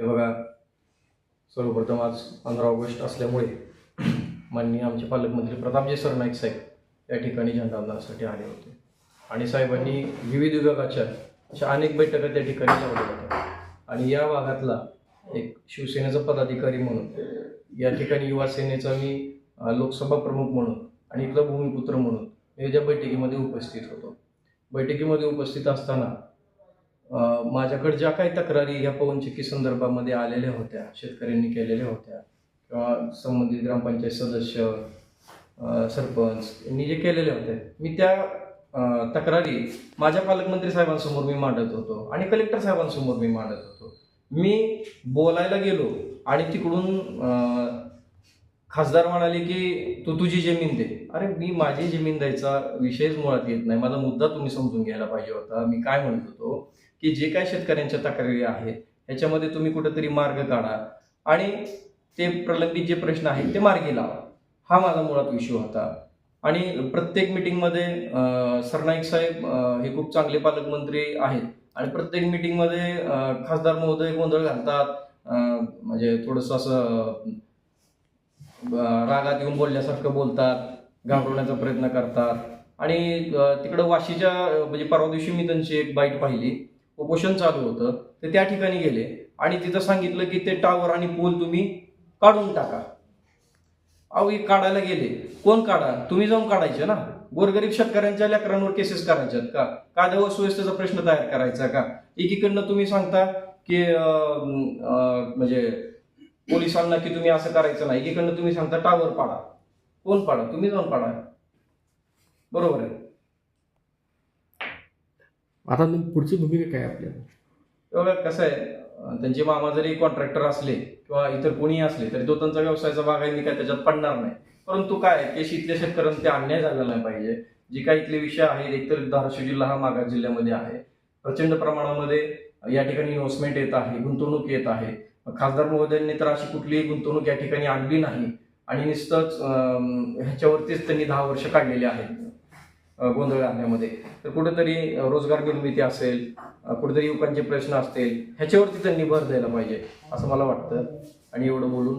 हे बघा सर्वप्रथम आज पंधरा ऑगस्ट असल्यामुळे माननीय आमचे पालकमंत्री प्रतापजी सरनाईक साहेब या ठिकाणी झेंडावंदनासाठी आले होते. आणि साहेबांनी विविध विभागाच्या अशा अनेक बैठका त्या ठिकाणी लावल्या होत्या. आणि या भागातला एक शिवसेनेचा पदाधिकारी म्हणून या ठिकाणी युवा सेनेचा मी लोकसभा प्रमुख म्हणून आणि इथला भूमिपुत्र म्हणून मी त्या बैठकीमध्ये उपस्थित होतो. बैठकीमध्ये उपस्थित असताना माझ्याकडे ज्या काही तक्रारी ह्या पवनचक्की संदर्भामध्ये आलेल्या होत्या शेतकऱ्यांनी केलेल्या होत्या किंवा संबंधित ग्रामपंचायत सदस्य सरपंच यांनी जे केलेले होते मी त्या तक्रारी माझ्या पालकमंत्री साहेबांसमोर मी मांडत होतो आणि कलेक्टर साहेबांसमोर मी मांडत होतो. मी बोलायला गेलो आणि तिकडून खासदार म्हणाले की तू तुझी जमीन दे. अरे मी माझी जमीन द्यायचा विषयच मुळात येत नाही. माझा मुद्दा तुम्ही समजून घ्यायला पाहिजे होता. मी काय म्हणत होतो? की जे काय शेतकऱ्यांच्या तक्रारी आहेत याच्यामध्ये तुम्ही कुठेतरी मार्ग काढा. आणि ते प्रलंबित जे प्रश्न आहेत ते मार्गी लावा. हा माझा मुळात विषय होता. आणि प्रत्येक मिटिंगमध्ये सरनाईक साहेब हे खूप चांगले पालकमंत्री आहेत. आणि प्रत्येक मिटिंगमध्ये खासदार महोदय गोंधळ घालतात. म्हणजे थोडंसं असं रागात येऊन बोलल्यासारखं बोलतात घाबरवण्याचा प्रयत्न करतात. आणि तिकडं वाशीच्या म्हणजे परवा दिवशी मी त्यांची एक बाईट पाहिली. उपोषण चालू होतं ते त्या ठिकाणी गेले. आणि तिथं सांगितलं की ते टावर आणि पोल तुम्ही काढून टाका. अहो हे काढायला गेले. कोण काढा? तुम्ही जाऊन काढायचे ना. गोरगरीब शेतकऱ्यांच्या लेकरांवर केसेस करायच्यात का? कायदा व सुव्यवस्थेचा प्रश्न तयार करायचा का? एकीकडनं तुम्ही सांगता की म्हणजे पोलिसांना की तुम्ही असं करायचं नाही. एकीकडनं तुम्ही सांगता टावर पाडा. कोण पाडा? तुम्ही जाऊन पाडा. बरोबर आहे. आता पुढची भूमिका काय आपल्याला? बघा कसं आहे त्यांचे मामा जरी कॉन्ट्रॅक्टर असले किंवा इतर कोणी असले तरी तो त्यांचा व्यवसायाचा भाग आहे मी काय त्याच्यात पडणार नाही. परंतु काय ते इथल्या शेतकऱ्यांना ते अन्याय झाला नाही पाहिजे. जे काही इथले विषय आहेत एकतर धाराशिव जिल्हा हा मागास जिल्ह्यामध्ये आहे. प्रचंड प्रमाणामध्ये या ठिकाणी इन्व्हेस्टमेंट येत आहे गुंतवणूक येत आहे. खासदार महोदयांनी तर अशी कुठलीही गुंतवणूक या ठिकाणी आणली नाही. आणि नुसतंच ह्याच्यावरतीच त्यांनी दहा वर्ष काढलेली आहेत. गोंधळ आणण्यामध्ये तर कुठेतरी रोजगार निर्मिती असेल कुठेतरी युवकांचे प्रश्न असतील ह्याच्यावरती त्यांनी भर द्यायला पाहिजे असं मला वाटतं. आणि एवढं बोलून